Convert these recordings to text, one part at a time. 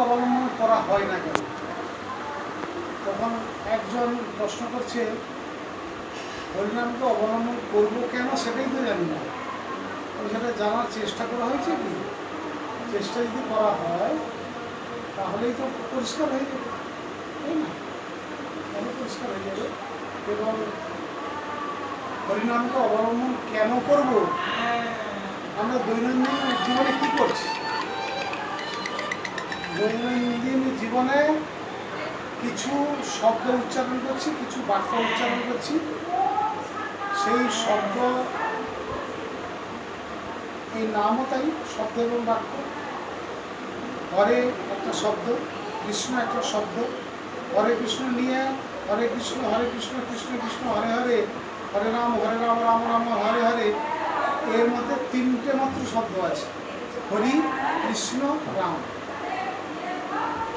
অবলম্বন করা হয় না কেন? তখন একজন প্রশ্ন করছে হরিনামকে অবলম্বন করব কেন সেটাই তো জানি না। সেটা জানার চেষ্টা করা হয়েছে কি? চেষ্টা যদি করা হয় তাহলেই তো পরিষ্কার হয়ে যাবে তাই না? তাহলে পরিষ্কার হয়ে যাবে। এবং হরিনামকে অবলম্বন কেন করব? আমরা দৈনন্দিন জীবনে কি করছি? দৈনন্দিন জীবনে কিছু শব্দ উচ্চারণ করছি, কিছু বাক্য উচ্চারণ করছি। সেই শব্দ, এই নামও তাই, শব্দ এবং বাক্য। হরে একটা শব্দ, কৃষ্ণ একটা শব্দ। হরে কৃষ্ণ নিয়ে, হরে কৃষ্ণ হরে কৃষ্ণ কৃষ্ণ কৃষ্ণ, হরে হরে। হরে রাম হরে রাম রাম রাম, হরে হরে। এর মধ্যে তিনটে মাত্র শব্দ আছে। হরি, কৃষ্ণ, রাম।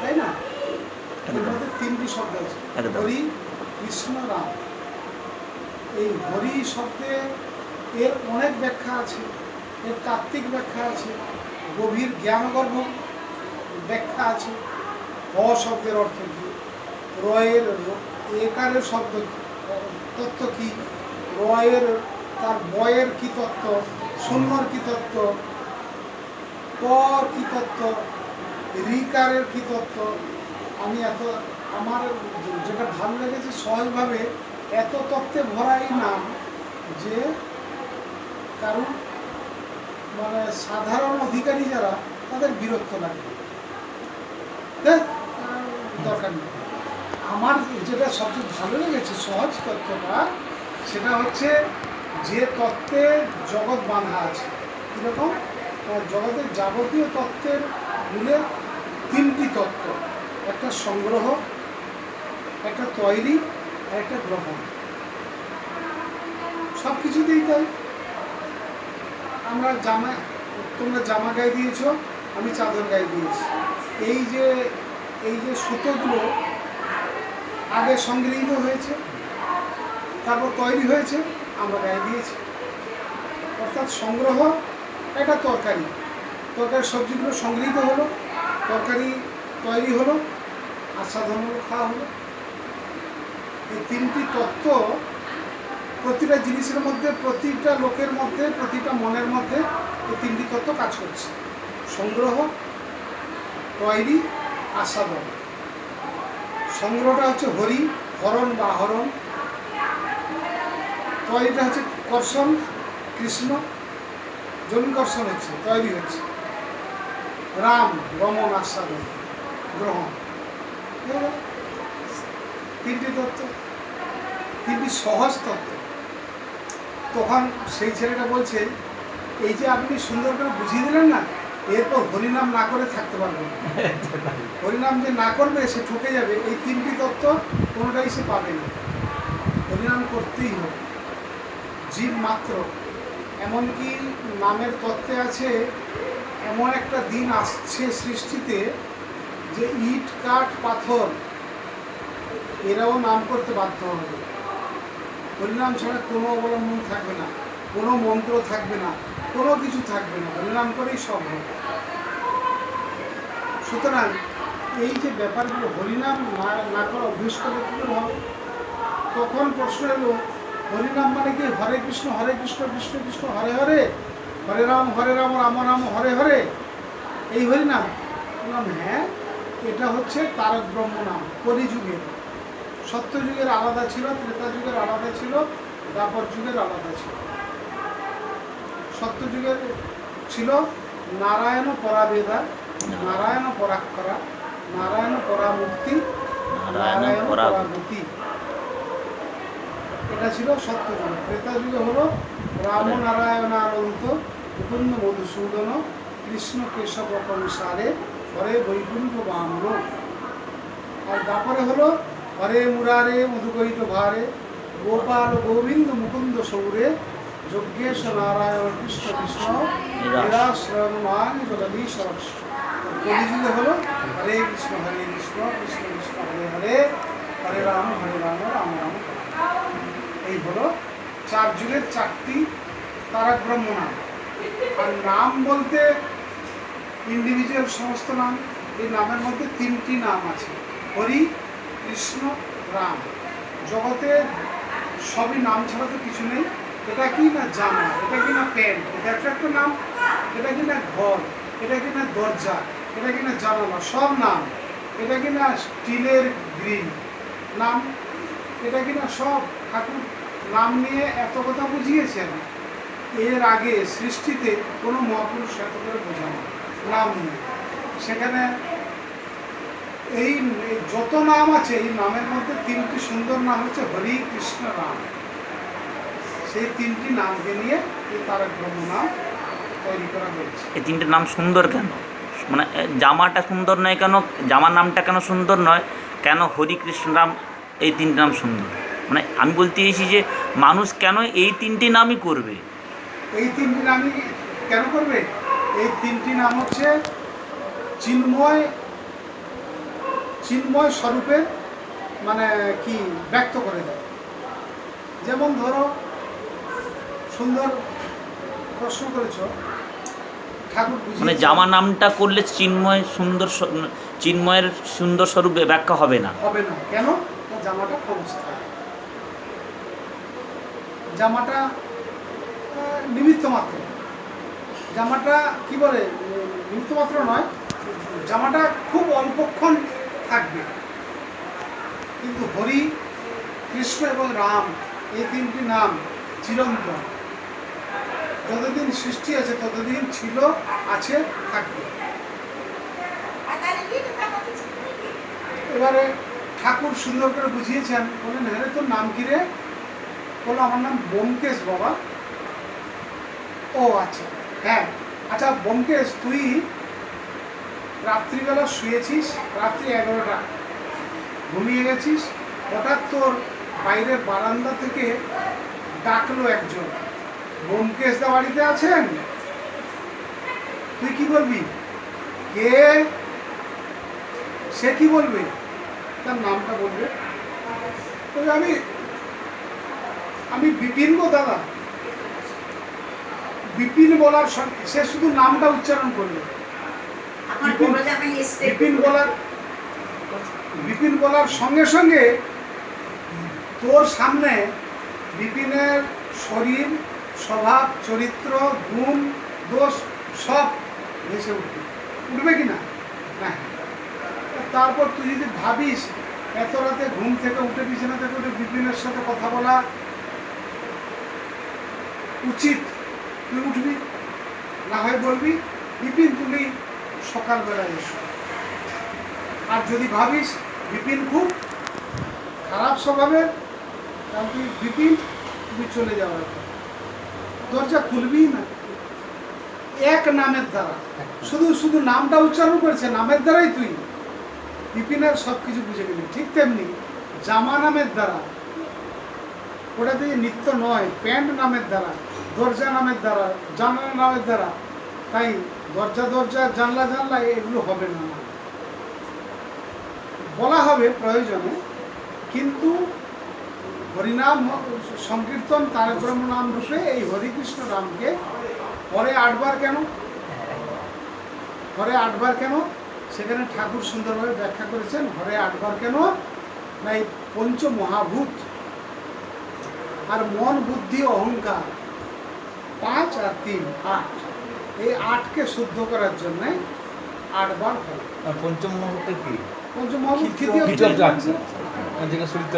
তাই না? তিনটি শব্দ আছে। হরি কৃষ্ণ রাম। এই হরি শব্দে এর অনেক ব্যাখ্যা আছে। এর তাত্ত্বিক ব্যাখ্যা আছে। গভীর জ্ঞানগর্ভ ব্যাখ্যা আছে। হ শব্দের অর্থ কী? রয়ের একারের শব্দ তত্ত্ব কী? রয়ের তার বয়ের কী তত্ত্ব? শূন্যর কী তত্ত্ব? ক কী তত্ত্ব? রিকারের কী তত্ত্ব? আমি এত আমার যেটা ভালো লেগেছে সহজভাবে, এত তত্ত্বে ভরা এই নাম যে কারণ মানে সাধারণ অধিকারী যারা, তাদের বিরক্ত লাগে দরকার নেই। আমার যেটা সবচেয়ে ভালো লেগেছে সহজ তত্ত্বটা, সেটা হচ্ছে যে তত্ত্বে জগৎ বাঁধা আছে। কীরকম? জগতের যাবতীয় তত্ত্বের মূলে তিনটি তত্ত্ব, একটা সংগ্রহ, একটা তৈরি একটা গ্রহণ। সব কিছুতেই তাই। আমরা জামা, তোমরা জামা গায়ে দিয়েছ, আমি চাদর গায়ে দিয়েছি। এই যে এই যে সুতোগুলো আগে সংগৃহীত হয়েছে, তারপর তৈরি হয়েছে, আমরা গায়ে দিয়েছি। অর্থাৎ সংগ্রহ, একটা তরকারি। তরকারি সবজিগুলো সংগৃহীত হলো। তরকারি তৈরি হলো আস্বাদন হলো খাওয়া হলো। এই তিনটি তত্ত্ব প্রতিটা জিনিসের মধ্যে, প্রতিটা লোকের মধ্যে, প্রতিটা মনের মধ্যে এই তিনটি তত্ত্ব কাজ করছে। সংগ্রহ, তৈরি আস্বাদন সংগ্রহটা হচ্ছে হরি, হরণ বা হরণ তৈরিটা হচ্ছে কর্ষণ, কৃষ্ণ। জমি কর্ষণ হচ্ছে, তৈরি হচ্ছে। রাম রমন আস্বাদন গ্রহণ। তিনটি তত্ত্ব, তিনটি সহজ তত্ত্ব। তখন সেই ছেলেটা বলছে, এই যে আপনি সুন্দর করে বুঝিয়ে দিলেন না, এরপর হরিনাম না করে থাকতে পারব না। হরিনাম যে না করবে, সে ঠকে যাবে। এই তিনটি তত্ত্ব কোনোটাই সে পাবে না। হরিনাম করতেই হবে। জীব মাত্র এমনকি নামের তত্ত্বে আছে, এমন একটা দিন আসছে সৃষ্টিতে যে ইট, কাঠ, পাথর, এরাও নাম করতে বাধ্য হবে। হরিনাম ছাড়া কোনো অবলম্বন থাকবে না, কোনো মন্ত্র থাকবে না, কোনো কিছু থাকবে না হরিনাম করেই সব হবে। সুতরাং এই যে ব্যাপারগুলো হরিনাম না না করা অভ্যেস করে হবে তখন প্রশ্ন এলো হরিনাম মানে কি? হরে কৃষ্ণ হরে কৃষ্ণ কৃষ্ণ কৃষ্ণ হরে হরে। হরে রাম হরে রাম রাম রাম হরে হরে। এই হরিনাম। বললাম হ্যাঁ এটা হচ্ছে তারক ব্রহ্ম নাম কলিযুগের। সত্যযুগের আলাদা ছিল ত্রেতা যুগের আলাদা ছিল দ্বাপর যুগের আলাদা ছিল। সত্যযুগের ছিল নারায়ণ পরাবেদা নারায়ণ পরাক্ষরা নারায়ণ পরামুক্তি নারায়ণ পরাগতি। এটা ছিল সত্যযুগ। ত্রেতা যুগে হলো রাম নারায়ণ আনন্ত মুকুন্দ মধুসূদন কৃষ্ণ কেশব কংসারে হরে বৈকুণ্ঠ বামন আর তারপরে হলো হরে মুরারে মধুকৈট ভারে গোপাল গোবিন্দ মুকুন্দ সৌরে, যজ্ঞেশ নারায়ণ কৃষ্ণ কৃষ্ণ এরা শ্রয়মান জগদীশ কলিযুগে হলো হরে কৃষ্ণ হরে কৃষ্ণ কৃষ্ণ কৃষ্ণ হরে হরে হরে রাম হরে রাম রাম রাম হরে হরে। এই হলো চার যুগের চারটি তারা ব্রহ্ম নাম। আর নাম বলতে ইন্ডিভিজুয়াল সমস্ত নাম, এই নামের মধ্যে তিনটি নাম আছে। হরি, কৃষ্ণ, রাম। জগতে সবই নাম ছাড়া তো কিছু নেই। এটা কি না জামা? এটা কি না প্যান্ট? এটা একটা একটা নাম। এটা কি না ঘর? এটা কি না দরজা? এটা কি না জানালা? সব নাম। এটা কি না স্টিলের গ্রিল? নাম? এটা কি না সব ঠাকুর নাম নিয়ে এত কথা বুঝিয়েছেন, এর আগে সৃষ্টিতে কোনো মহাপুরুষ এত করে বোঝানো নাম নেই। সেখানে এই যত নাম আছে, এই নামের মধ্যে তিনটি সুন্দর নাম হচ্ছে হরি কৃষ্ণ রাম। সেই তিনটি নামকে নিয়ে এই তারক ব্রহ্ম নাম তৈরি করা হয়েছে। এই তিনটে নাম সুন্দর কেন? মানে জামাটা সুন্দর নয় কেন? জামার নামটা কেন সুন্দর নয়? কেন হরি কৃষ্ণ রাম এই তিনটে নাম সুন্দর? মানে আমি বলতে চাইছি যে মানুষ কেন এই তিনটি নামই করবে? এই তিনটি নামই কেন করবে? এই তিনটি নাম হচ্ছে চিন্ময় চিন্ময় স্বরূপে মানে কি ব্যক্ত করে দেয়। যেমন ধরো সুন্দর প্রশ্ন করেছ মানে জামা নামটা করলে চিন্ময় সুন্দর চিন্ময়ের সুন্দর স্বরূপে ব্যাখ্যা হবে না। হবে না। কেন? জামাটা অবস্থায় জামাটা নিমিত্ত মাত্র। জামাটা কি বলে? নিমিত্ত মাত্র নয়, জামাটা খুব অল্পক্ষণ থাকবে। কিন্তু হরি, কৃষ্ণ এবং রাম, এই তিনটি নাম চিরন্তন। যতদিন সৃষ্টি আছে, ততদিন ছিল, আছে, থাকবে। এবারে ঠাকুর সুন্দর করে বুঝিয়েছেন, বললেন হ্যাঁ তোর নাম কি রে? বলল আমার নাম বোমকেশ বাবা। ও আচ্ছা। হ্যাঁ। আচ্ছা বোমকেশ তুই রাত্রিবেলা শুয়েছিস? রাত্রি এগারোটা। ঘুমিয়ে গেছিস? হঠাৎ তোর বাইরের বারান্দা থেকে ডাকলো একজন। বোমকেশ দা বাড়িতে আছেন? তুই কি বলবি? কে? সে কি বলবে? তার নামটা বলবে। বলবে, আমি আমি বিপিন গো দাদা বিপিন বলার সে শুধু নামটা উচ্চারণ এসছে বিপিন বলার বিপিন বলার সঙ্গে সঙ্গে তোর সামনে বিপিনের শরীর স্বভাব চরিত্র গুণ দোষ সব ভেসে উঠবে। উঠবে কি না? হ্যাঁ তারপর তুই যদি ভাবিস এত রাতে ঘুম থেকে উঠে বিছানা থেকে উঠে বিপিনের সাথে কথা বলা উচিত। তুই উঠবি, না হয় বলবি, বিপিন, তুমি সকালবেলা এসো। আর যদি ভাবিস বিপিন খুব খারাপ স্বভাবের তাহলে তুই বিপিন, তুমি চলে যাওয়ার দরজা খুলবি না। এক নামের দ্বারা। শুধু শুধু নামটা উচ্চারণ করেছে, নামের দ্বারাই তুই। বিপিনের সব কিছু বুঝে গেলি। ঠিক তেমনি জামা নামের দ্বারা। ওটা দিয়ে নিত্য নয়, প্যান্ট নামের দ্বারা, দরজা নামের দ্বারা, জানলা নামের দ্বারা। তাই দরজা দরজা, জানলা জানলা, এগুলো হবে না। বলা হবে প্রয়োজনে, কিন্তু হরিনাম সংকীর্তন তারক ব্রহ্ম নাম রূপে এই হরিকৃষ্ণ রামকে পরে আটবার কেন? হরে আটবার কেন? সেখানে ঠাকুর সুন্দরভাবে ব্যাখ্যা করেছেন ঘরে আটবার কেন? না, এই পঞ্চ মহাভূত আর মন বুদ্ধি অহংকার। পাঁচ আর তিন আট। এই আটকে শুদ্ধ করার জন্যে আটবার আর পঞ্চম মুহূর্তে কি? পঞ্চ মহাভূত তৃতীয় তৃতীয় আচ্ছা যেটা সুরিত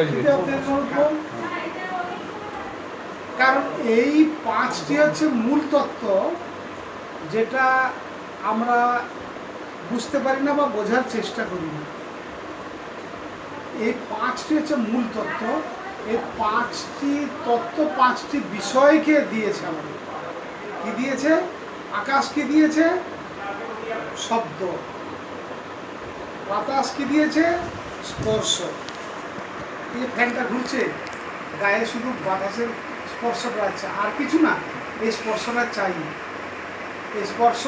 কারণ এই পাঁচটি হচ্ছে মূল তত্ত্ব যেটা আমরা বুঝতে পারি না বা বোঝার চেষ্টা করি না। এই পাঁচটি হচ্ছে মূল তত্ত্ব। এই পাঁচটি তত্ত্ব, পাঁচটি বিষয়কে দিয়েছে আমাদের? কি দিয়েছে? আকাশকে দিয়েছে? শব্দ। বাতাস কি দিয়েছে? স্পর্শ। এই যে ফ্যানটা ঘুরছে, গায়ে শুধু বাতাসের স্পর্শটা আছে আর কিছু না, এই স্পর্শটা চাই। এই স্পর্শ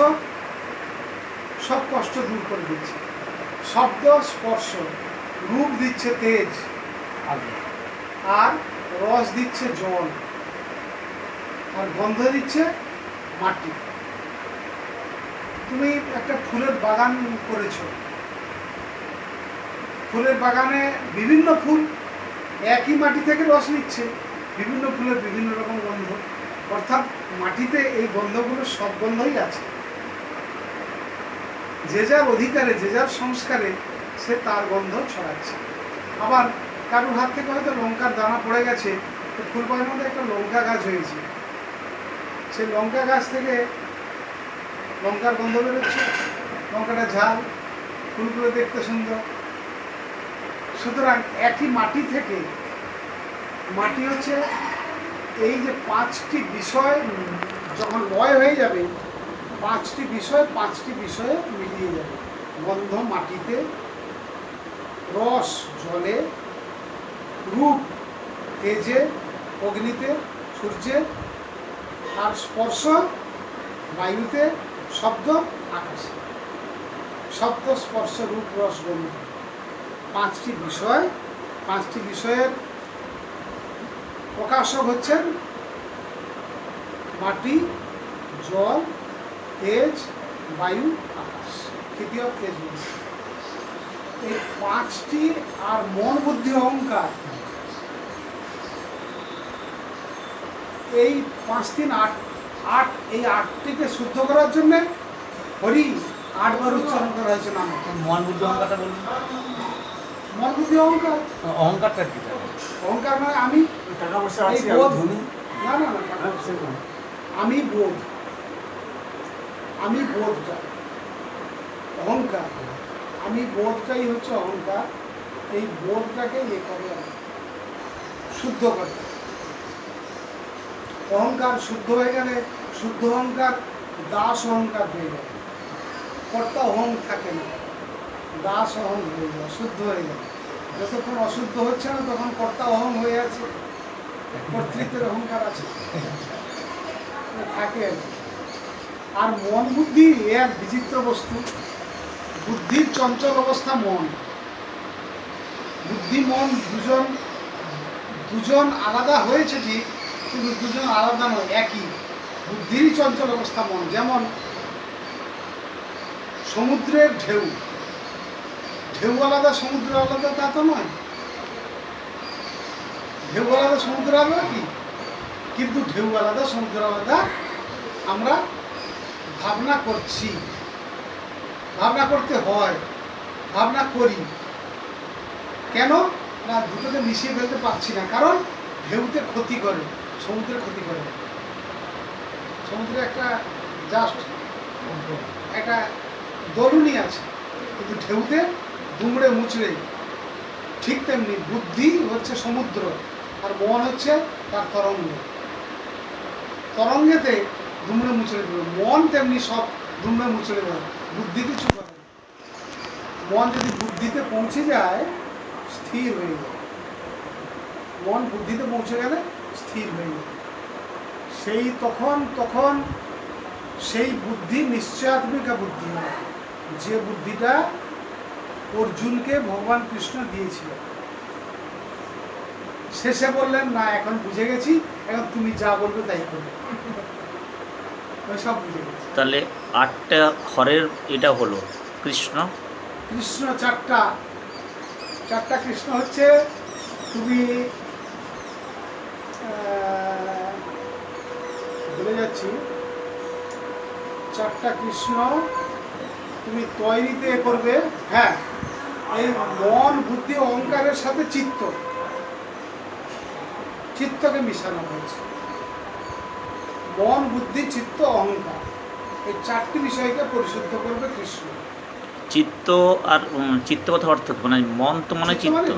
সব কষ্ট দূর করে দিচ্ছে। শব্দ, স্পর্শ, রূপ দিচ্ছে তেজ। আর রস দিচ্ছে জল। আর গন্ধ দিচ্ছে মাটি। তুমি একটা ফুলের বাগান করেছ। ফুলের বাগানে বিভিন্ন ফুল একই মাটি থেকে রস নিচ্ছে। বিভিন্ন ফুলের বিভিন্ন রকম গন্ধ। অর্থাৎ মাটিতে এই গন্ধগুলো সব গন্ধই আছে। যে যার অধিকারে, যে যার সংস্কারে সে তার গন্ধ ছড়াচ্ছে। আবার কারোর হাত থেকে হয়তো লঙ্কার দানা পড়ে গেছে, তো মধ্যে একটা লঙ্কা গাছ হয়েছে। সেই লঙ্কা গাছ থেকে লঙ্কার গন্ধ বেরোচ্ছে, লঙ্কাটা ঝাল, ফুলগুলো দেখতে সুন্দর। সুতরাং একই মাটি থেকে, মাটি হচ্ছে এই যে পাঁচটি বিষয় যখন লয় হয়ে যাবে, পাঁচটি বিষয় পাঁচটি বিষয়ে মিলিয়ে যাবে। গন্ধ মাটিতে, রস জলে রূপ, তেজে, অগ্নিতে, সূর্যে আর স্পর্শ, বায়ুতে, শব্দ, আকাশে। শব্দ, স্পর্শ, রূপ, রস, গন্ধ। পাঁচটি বিষয়, পাঁচটি বিষয়ের প্রকাশক হচ্ছেন মাটি, জল, তেজ, বায়ু, আকাশ। তৃতীয় তেজ। এই পাঁচটি আর মন বুদ্ধি অহংকার। এই পাঁচ তিন আট আট এই আটটিকে শুদ্ধ করার জন্য হরি আটবার উচ্চারণ করা হয়েছে নামে। মহান বুদ্ধি অহংকারটা বলুন। মন বুদ্ধি অহংকার? অহংকারটা কি অহংকার মানে আমি টাকা পয়সা আছে না না টাকা পয়সা আমি বোধ। আমি বোধটা অহংকার। আমি বোধটাই হচ্ছে অহংকার। এই বোধটাকে ইয়ে করে শুদ্ধ করে। অহংকার শুদ্ধ হয়ে গেলে শুদ্ধ অহংকার, দাস অহংকার হয়ে যায়। কর্তা অহং থাকে না। দাস অহং হয়ে যায়, শুদ্ধ হয়ে যায়। যতক্ষণ অশুদ্ধ হচ্ছে না, তখন কর্তা অহং হয়ে আছে। কর্তৃত্বের অহংকার আছে। থাকে আর মন বুদ্ধি এক বিচিত্র বস্তু। বুদ্ধির চঞ্চল অবস্থা মন। বুদ্ধি, মন দুজন দুজন আলাদা হয়েছে ঠিক, কিন্তু দুজন আলাদা নয়, একই। বুদ্ধিরই চঞ্চল অবস্থা মন, যেমন সমুদ্রের ঢেউ। ঢেউ আলাদা, সমুদ্র আলাদা, তা তো নয়। ঢেউ আলাদা, সমুদ্র আলাদা কি? কিন্তু ঢেউ আলাদা, সমুদ্র আলাদা আমরা ভাবনা করছি। ভাবনা করতে হয়, ভাবনা করি। কেন? না, দুটোকে মিশিয়ে ফেলতে পারছি না। কারণ ঢেউতে ক্ষতি করে সমুদ্রে ক্ষতি করে। সমুদ্রে একটা জাস্ট একটা দরুনি আছে। কিন্তু ঢেউতে দুমড়ে মুচড়ে ঠিক তেমনি বুদ্ধি হচ্ছে সমুদ্র, আর মন হচ্ছে তার তরঙ্গ। তরঙ্গেতে দুমড়ে মুচড়ে দেবে মন তেমনি সব দুমড়ে মুচড়ে দেবে বুদ্ধি কিছু করে। মন যদি বুদ্ধিতে পৌঁছে যায়, স্থির হয়ে যায়। মন বুদ্ধিতে পৌঁছে গেলে স্থির হয়ে যায়। সেই তখন তখন সেই বুদ্ধি নিশ্চয়াত্মিকা বুদ্ধি হয়। যে বুদ্ধিটা অর্জুনকে ভগবান কৃষ্ণ দিয়েছিল। শেষে বললেন, না, এখন বুঝে গেছি। এখন তুমি যা বলবে তাই করবে। সব বুঝে গেছি। তাহলে আটটা হরের এটা হলো, কৃষ্ণ। কৃষ্ণ চারটা। চারটা কৃষ্ণ হচ্ছে, তুমি ভুলে যাচ্ছি, চারটা কৃষ্ণ তুমি তৈরিতে করবে হ্যাঁ এই মন, বুদ্ধি, অহংকারের সাথে চিত্ত। চিত্তকে মিশানো হয়েছে। মন, বুদ্ধি, চিত্ত, অহংকার। এই চারটি বিষয়কে পরিশুদ্ধ করবে কৃষ্ণ। চিত্ত আর চিত্ত কথা অর্থ মানে মন তো মনে চিত্ত মানে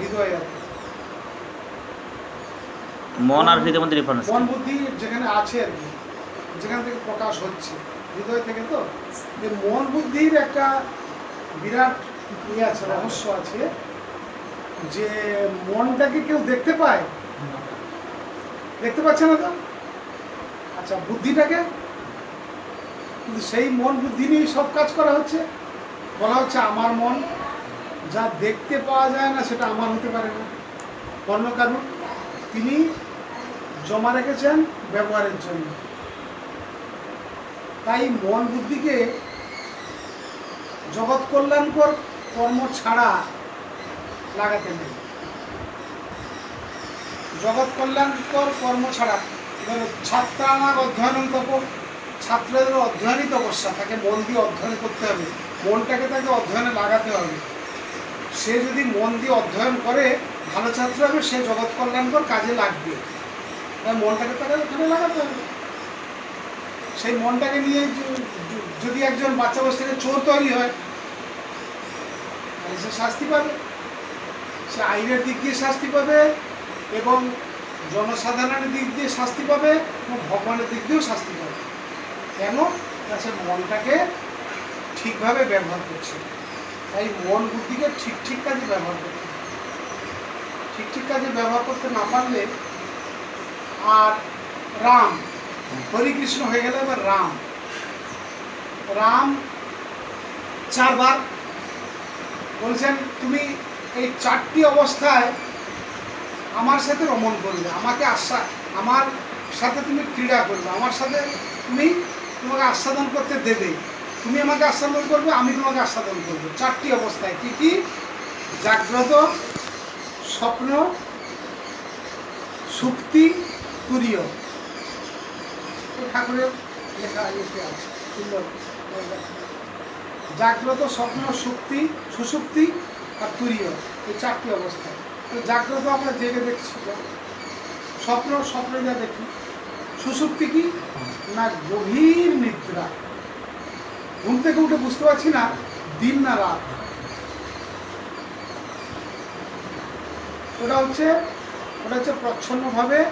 মন আর হৃদয়ের মধ্যে ডিফারেন্স মন বুদ্ধি যেখানে আছে আর কি যেখান থেকে প্রকাশ হচ্ছে। হৃদয় থেকে তো? এই মন বুদ্ধির একটা বিরাট ইয়ে আছে রহস্য আছে যে মনটাকে কেউ দেখতে পায়? দেখতে পাচ্ছে না তো? আচ্ছা বুদ্ধিটাকে? কিন্তু সেই মন বুদ্ধি নিয়েই সব কাজ করা হচ্ছে। বলা হচ্ছে আমার মন যা দেখতে পাওয়া যায় না সেটা আমার হতে পারে না। অন্য কারণ তিনি জমা রেখেছেন ব্যবহারের জন্য। তাই মন বুদ্ধিকে জগৎ কল্যাণকর কর্ম ছাড়া লাগাতে নেই। জগৎ কল্যাণকর কর্ম ছাড়া ছাত্রানাগ অধ্যয়ন তপ। ছাত্রদের অধ্যয়নই তপস্যা তাকে মন দিয়ে অধ্যয়ন করতে হবে। মনটাকে তাকে অধ্যয়নে লাগাতে হবে। সে যদি মন দিয়ে অধ্যয়ন করে, ভালো ছাত্র হবে, সে জগৎ কল্যাণকর কাজে লাগবে। তাই মনটাকে তাকে ওখানে লাগাতে হবে। সেই মনটাকে নিয়ে যদি একজন বাচ্চা বয়স থেকে চোর তৈরি হয় সে শাস্তি পাবে। সে আইনের দিক দিয়ে শাস্তি পাবে এবং জনসাধারণের দিক দিয়ে শাস্তি পাবে এবং ভগবানের দিক দিয়েও শাস্তি পাবে। কেন? না সে মনটাকে ঠিকভাবে ব্যবহার করছে। তাই মন বুদ্ধিকে ঠিক ঠিক কাজে ব্যবহার করতে। ঠিক ঠিক কাজে ব্যবহার করতে না পারলে আর রাম, হরিকৃষ্ণ হয়ে গেলে এবার রাম। রাম চারবার বলছেন, তুমি এই চারটি অবস্থায় আমার সাথে রমণ করবে। আমাকে আশ্বাস, আমার সাথে তুমি ক্রীড়া করবে। আমার সাথে তুমি তোমাকে আস্বাদন করতে দেবে। তুমি আমাকে আস্বাদন করবে, আমি তোমাকে আস্বাদন করব। চারটি অবস্থায়, কি কি? জাগ্রত, স্বপ্ন সুক্তি তুরীয়। ঠাকুরের লেখা আছে। সুন্দর। জাগ্রত, স্বপ্ন সুক্তি সুসুক্তি আর তুরীয়, এই চারটি অবস্থা তো জাগ্রত আমরা জেগে দেখছি স্বপ্ন স্বপ্ন যা দেখি। সুসুপ্তি কি? না গভীর নিদ্রা। ঘুম থেকে উঠে বুঝতে পারছি না, দিন না রাত। ওটা হচ্ছে ওটা হচ্ছে প্রচ্ছন্নভাবে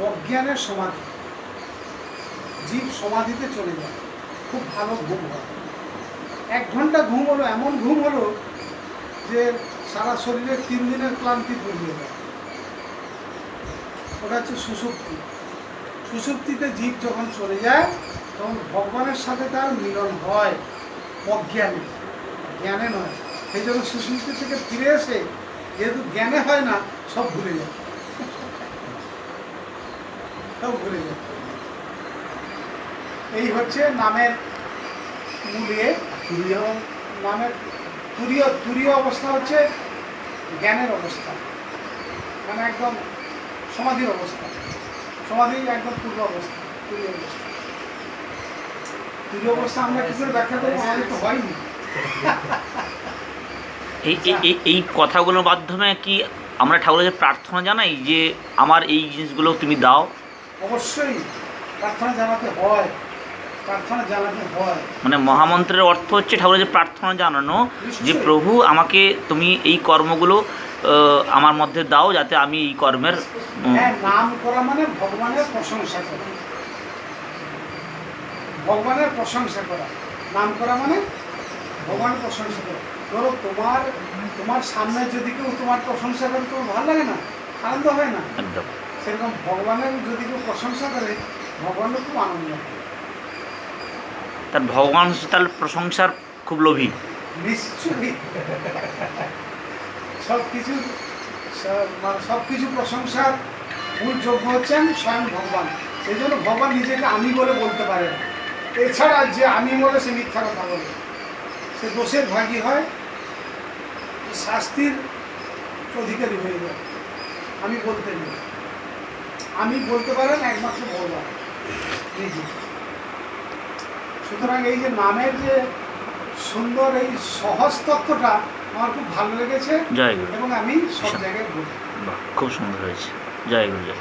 অজ্ঞানের সমাধি। জীব সমাধিতে চলে যায়। খুব ভালো ঘুম হয়। এক ঘণ্টা ঘুম হলো, এমন ঘুম হলো যে সারা শরীরে তিন দিনের ক্লান্তি ভুলিয়ে দেয় ওটা হচ্ছে সুষুপ্তি। সুষুপ্তিতে জীব যখন চলে যায় তখন ভগবানের সাথে তার মিলন হয় অজ্ঞানে। জ্ঞানে নয়। সেই জন্য সুষুপ্তি থেকে ফিরে এসে যেহেতু জ্ঞানে হয় না সব ভুলে যায়। সব ভুলে যায়। এই হচ্ছে নামের মূলে এবং নামের তুরীয় তুরীয় অবস্থা হচ্ছে জ্ঞানের অবস্থা। মানে একদম সমাধির অবস্থা। সমাধি একদম পূর্ব অবস্থা অবস্থা। আমরা কি করে ব্যাখ্যা করব? আমাদের তো হয়নি। এই এই- কথাগুলোর মাধ্যমে কি আমরা ঠাকুরের কাছে প্রার্থনা জানাই যে আমার এই জিনিসগুলো তুমি দাও? অবশ্যই প্রার্থনা জানাতে হয়। মানে মহামন্ত্রের অর্থ হচ্ছে ঠাকুরের কাছে প্রার্থনা জানানো যে প্রভু আমাকে তুমি এই কর্মগুলো আমার মধ্যে দাও যাতে আমি এই কর্মের হ্যাঁ নাম করা মানে ভগবানের প্রশংসা করা। ভগবানের প্রশংসা করা। নাম করা মানে ভগবানের প্রশংসা করা। ধরো তোমার তোমার সামনে যদি কেউ তোমার প্রশংসা করে তোমার ভালো লাগে না আনন্দ হয় না। একদম। সেরকম ভগবানের যদি কেউ প্রশংসা করে ভগবানের খুব আনন্দ হয়। তার ভগবান হচ্ছে তার প্রশংসার খুব লোভী। নিশ্চয়ই। সব কিছু মানে সব কিছু প্রশংসার মূল যোগ্য হচ্ছেন স্বয়ং ভগবান। সেই জন্য ভগবান নিজেকে আমি বলে বলতে পারে এছাড়া যে আমি বলে সে মিথ্যা কথা বলে। সে দোষের ভাগী হয় শাস্তির অধিকারী হয়ে যায়। আমি বলতে নেই। আমি বলতে পারেন একমাত্র ভগবান। নিজে সুতরাং এই যে নামের যে সুন্দর এই সহজ তত্ত্বটা আমার খুব ভালো লেগেছে এবং আমি সব জায়গায় খুব সুন্দর হয়েছে জয় গুরু জয়।